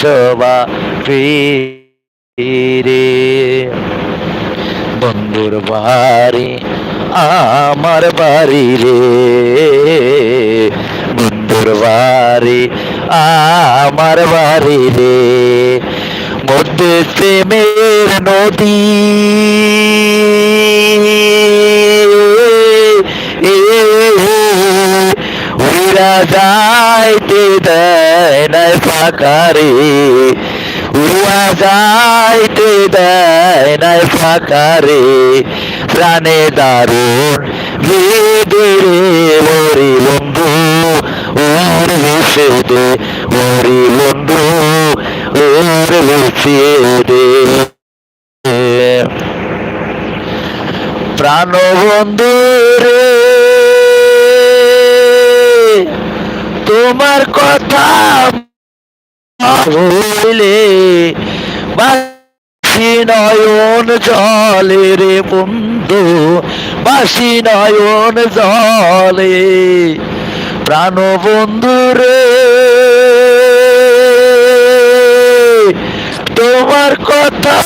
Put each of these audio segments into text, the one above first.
সবা ফিরে বন্ধুর বাড়ি আমার বাড়ি রে বন্ধুর বাড়ি আমার বাড়ি রে মধ্যে প্রেমের নদী যাইতে দেয় নাই ফাঁকারে উড়া যাইতে নাই প্রাণে দারুণ বেদে রে বন্ধু, ওর দে, ওরে বন্ধু, ওর ভেসে দে। প্রাণ বন্ধু তোমার কথা বলে বাসি নয়ন জলে রে বন্ধু, বাসি নয়ন জলে। প্রাণ বন্ধু রে, তোমার কথা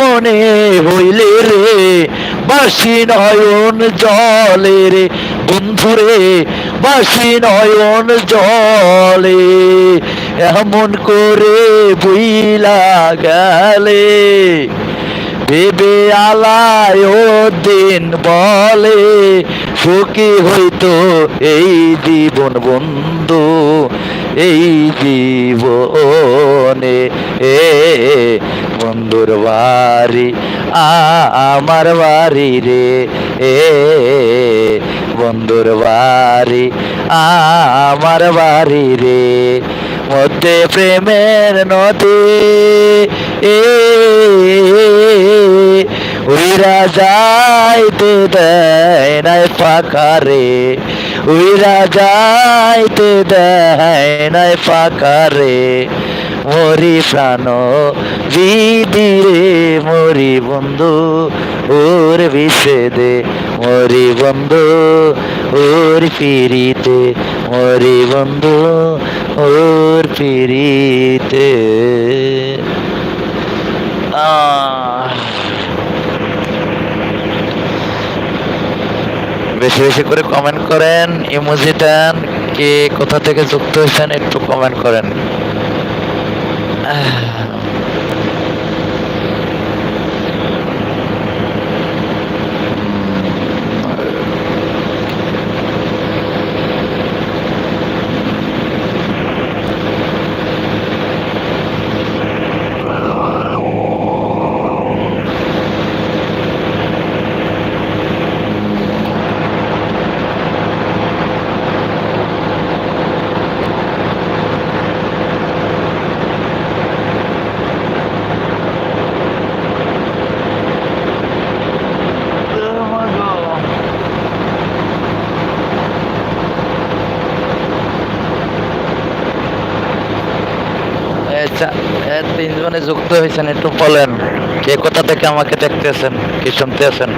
মনে হইলে রে, বাসি নয়ন জলে রে বন্ধুরে বাসি নয়ন জলে, এমন করে বুইলা গেলে, ভেবে আলায় দিন বলে, সুখী হইতো এই জীবন বন্ধু, এই জীবনে। এ বন্ধুর বাড়ি আমার বাড়ি রে, এ বন্ধুর বাড়ি আমার বাড়ি রে। মধ্যে প্রেমের নদী, এ, উইরা যাইতে দেয় নাই ফাঁকারে উইরা যাইতে দেয় নাই ফাঁকারে মরি প্রাণ বিদিরে মরি বন্ধু, ওর বিষেদে মরি বন্ধু, ওর ফিরিতে মরি বন্ধু, ওর আহ। বেশি বেশি করে কমেন্ট করেন ইমোজি দেন কে কোথা থেকে যুক্ত হয়েছেন একটু কমেন্ট করেন। 哎 তিনজনে যুক্ত হয়েছেন, একটু বলেন, কে কোথা থেকে আমাকে দেখতেছেন, কি শুনতেছেন?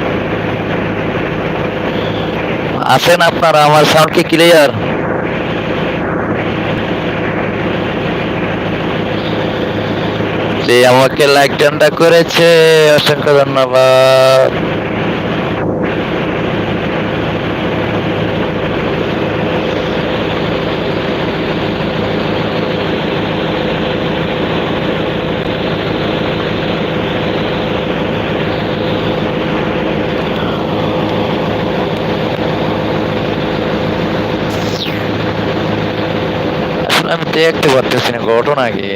আছেন আপনারা? আমার সাউন্ড কি ক্লিয়ার যে আমাকে লাইক ডানটা করেছে, অসংখ্য ধন্যবাদ। দেখতে পারতেছি না ঘটনা কি?